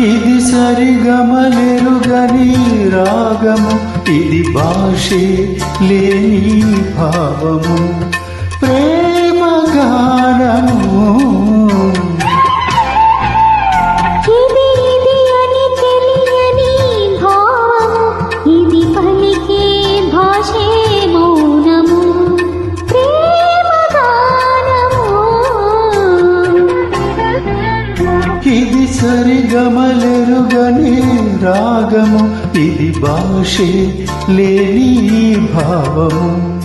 ఇది సరిగమలెరుగని రాగము ఇది భాషే లేని భావము. సరిగమలెరుగని రాగము. ఇది భాషే లేని భావము.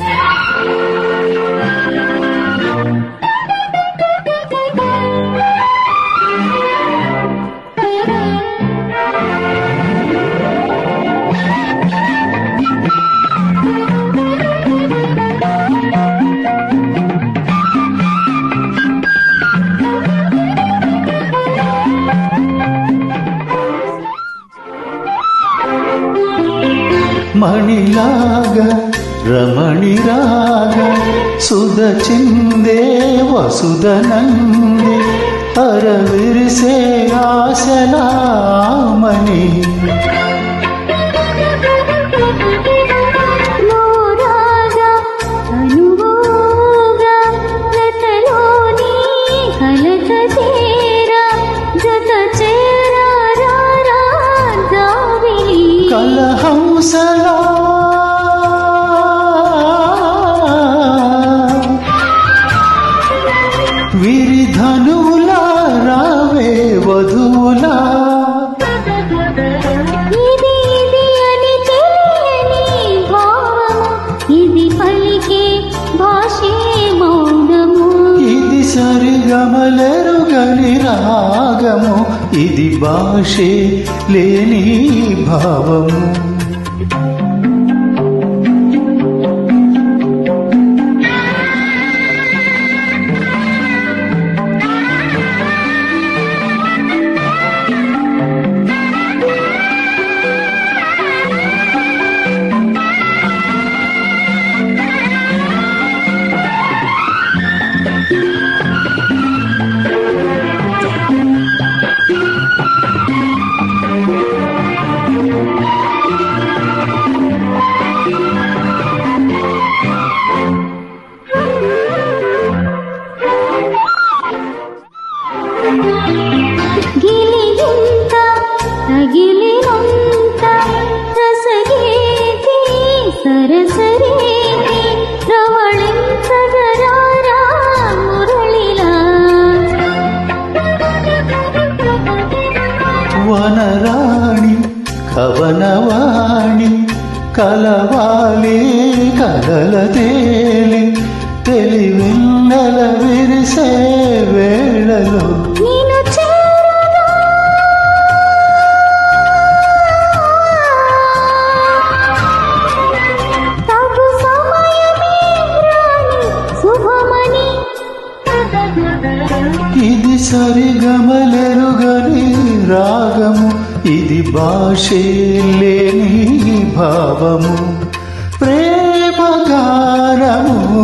మణిలాగ రమణిరాగ సుధ చిందే వసుధ నంది అరవిరిసే ఆశలామణి భాషే మౌనము. ఇది సరిగమలెరుగని రాగము. ఇది భాషే లేని భావము. సరసరీతి ప్రవళించగరారా మురళిలా. వనరాణి కవనవాణి కలవాలి కలల తేలి తెలివిన్నల విరిసే వేళలో సరిగమలెరుగని రాగము. ఇది భాషే లేని భావము. ప్రేమగారము